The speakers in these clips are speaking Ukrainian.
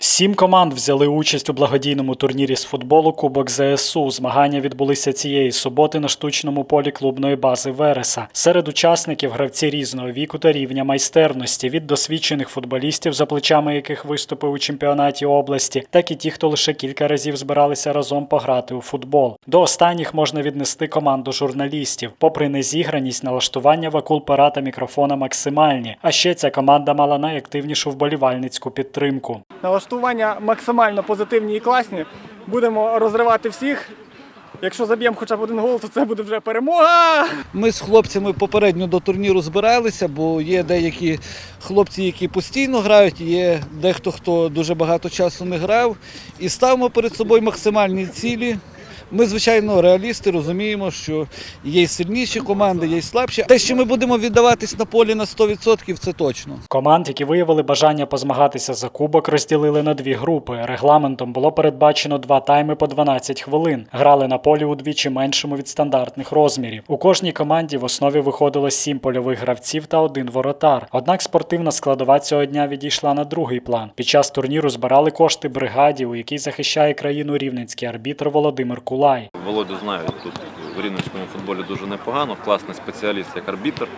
Сім команд взяли участь у благодійному турнірі з футболу Кубок ЗСУ. Змагання відбулися цієї суботи на штучному полі клубної бази Вереса. Серед учасників гравці різного віку та рівня майстерності від досвідчених футболістів, за плечами яких виступив у чемпіонаті області, так і ті, хто лише кілька разів збиралися разом пограти у футбол. До останніх можна віднести команду журналістів. Попри незіграність, налаштування вакул пера та мікрофона максимальні. А ще ця команда мала найактивнішу вболівальницьку підтримку. Налаштування максимально позитивні і класні. Будемо розривати всіх. Якщо заб'ємо хоча б один гол, то це буде вже перемога. Ми з хлопцями попередньо до турніру збиралися, бо є деякі хлопці, які постійно грають, є дехто, хто дуже багато часу не грав. І ставимо перед собою максимальні цілі. Ми, звичайно, реалісти, розуміємо, що є сильніші команди, є слабші. Те, що ми будемо віддаватись на полі на 100%, це точно. Команд, які виявили бажання позмагатися за кубок, розділили на дві групи. Регламентом було передбачено два тайми по 12 хвилин. Грали на полі удвічі меншому від стандартних розмірів. У кожній команді в основі виходило сім польових гравців та один воротар. Однак спортивна складова цього дня відійшла на другий план. Під час турніру збирали кошти бригаді, у якій захищає країну рівненський арбітр Володимир Кулай. Володю знаю тут в рівненському футболі дуже непогано, класний спеціаліст як арбітр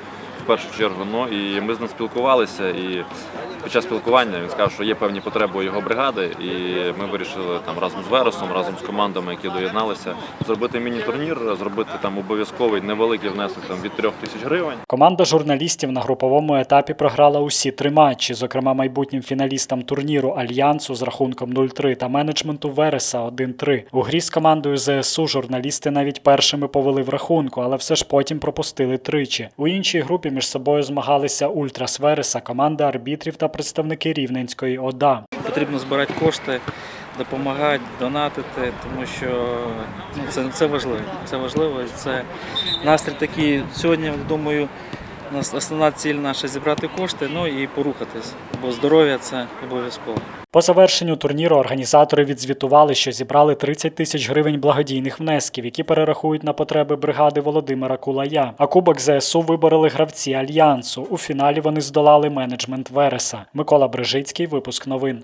в першу чергу. Ну і ми з ним спілкувалися. І під час спілкування він сказав, що є певні потреби у його бригади, і ми вирішили там разом з Вересом, разом з командами, які доєдналися, зробити міні-турнір, зробити там обов'язковий невеликий внесок там від трьох тисяч гривень. Команда журналістів на груповому етапі програла усі три матчі, зокрема майбутнім фіналістам турніру Альянсу з рахунком 0-3 та менеджменту Вереса 1-3. У грі з командою ЗСУ журналісти навіть першими повели в рахунку, але все ж потім пропустили тричі. У іншій групі між собою змагалися Ультрас Вереса, команда арбітрів та представники Рівненської ОДА. Потрібно збирати кошти, допомагати, донатити, тому що ну, це, це важливо. Це важливо. Це настрій такий. Сьогодні, думаю, основна ціль наша зібрати кошти, ну і порухатись, бо здоров'я це обов'язково. По завершенню турніру організатори відзвітували, що зібрали 30 тисяч гривень благодійних внесків, які перерахують на потреби бригади Володимира Кулая. А кубок ЗСУ вибороли гравці альянсу. У фіналі вони здолали менеджмент Вереса. Микола Брижицький, випуск новин.